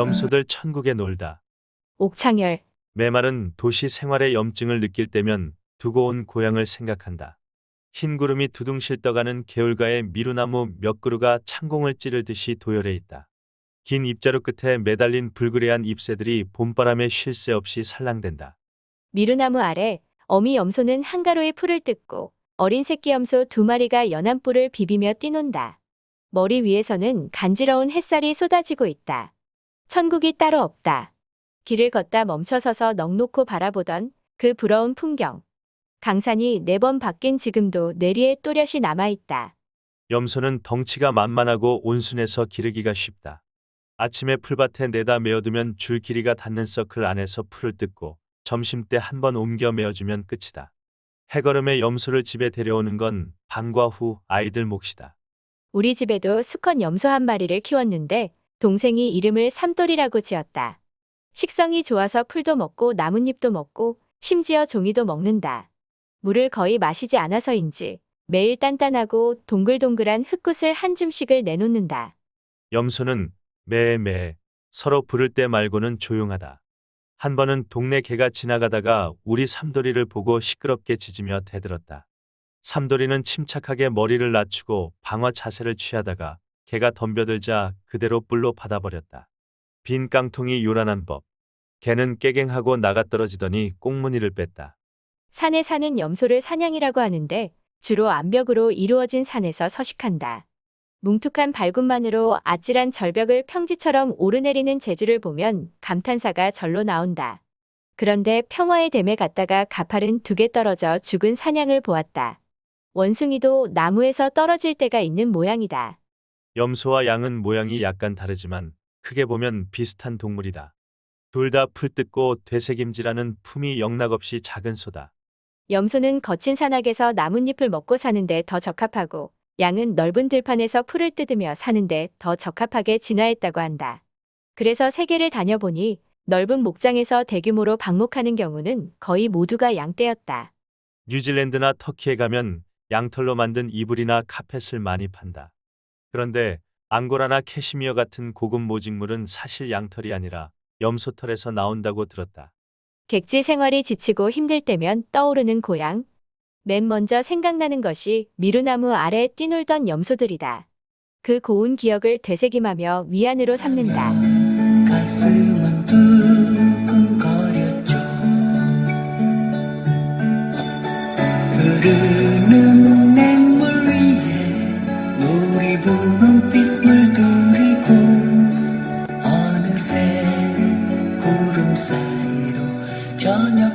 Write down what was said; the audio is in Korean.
염소들 천국에 놀다. 옥창열, 메말은 도시 생활의 염증을 느낄 때면 두고 온 고향을 생각한다. 흰 구름이 두둥실 떠가는 개울가의 미루나무 몇 그루가 창공을 찌르듯이 도열해 있다. 긴 입자루 끝에 매달린 불그레한 잎새들이 봄바람에 쉴 새 없이 살랑댄다. 미루나무 아래 어미 염소는 한가로이 풀을 뜯고 어린 새끼 염소 두 마리가 연한 뿔을 비비며 뛰논다. 머리 위에서는 간지러운 햇살이 쏟아지고 있다. 천국이 따로 없다. 길을 걷다 멈춰서서 넋놓고 바라보던 그 부러운 풍경. 강산이 네 번 바뀐 지금도 내리에 또렷이 남아있다. 염소는 덩치가 만만하고 온순해서 기르기가 쉽다. 아침에 풀밭에 내다 메어두면 줄 길이가 닿는 서클 안에서 풀을 뜯고 점심 때 한 번 옮겨 메어주면 끝이다. 해걸음에 염소를 집에 데려오는 건 방과 후 아이들 몫이다. 우리 집에도 수컷 염소 한 마리를 키웠는데 동생이 이름을 삼돌이라고 지었다. 식성이 좋아서 풀도 먹고 나뭇잎도 먹고 심지어 종이도 먹는다. 물을 거의 마시지 않아서인지 매일 단단하고 동글동글한 흙굿을 한 줌씩을 내놓는다. 염소는 매매 서로 부를 때 말고는 조용하다. 한 번은 동네 개가 지나가다가 우리 삼돌이를 보고 시끄럽게 짖으며 대들었다. 삼돌이는 침착하게 머리를 낮추고 방어 자세를 취하다가 개가 덤벼들자 그대로 뿔로 받아버렸다. 빈 깡통이 요란한 법. 개는 깨갱하고 나가 떨어지더니 꽁무니를 뺐다. 산에 사는 염소를 사냥이라고 하는데 주로 암벽으로 이루어진 산에서 서식한다. 뭉툭한 발굽만으로 아찔한 절벽을 평지처럼 오르내리는 재주를 보면 감탄사가 절로 나온다. 그런데 평화의 댐에 갔다가 가팔은 두 개 떨어져 죽은 사냥을 보았다. 원숭이도 나무에서 떨어질 때가 있는 모양이다. 염소와 양은 모양이 약간 다르지만 크게 보면 비슷한 동물이다. 둘 다 풀 뜯고 되새김질하는 품이 영락없이 작은 소다. 염소는 거친 산악에서 나뭇잎을 먹고 사는데 더 적합하고 양은 넓은 들판에서 풀을 뜯으며 사는데 더 적합하게 진화했다고 한다. 그래서 세계를 다녀보니 넓은 목장에서 대규모로 방목하는 경우는 거의 모두가 양떼였다. 뉴질랜드나 터키에 가면 양털로 만든 이불이나 카펫을 많이 판다. 그런데 앙고라나 캐시미어 같은 고급 모직물은 사실 양털이 아니라 염소털에서 나온다고 들었다. 객지 생활이 지치고 힘들 때면 떠오르는 고향. 맨 먼저 생각나는 것이 미루나무 아래 뛰놀던 염소들이다. 그 고운 기억을 되새김하며 위안으로 삼는다. 가슴은 두근거렸죠 흐르는 냇물 위에 물이 부는 빗물 들이고 어느새 구름 사이로 저녁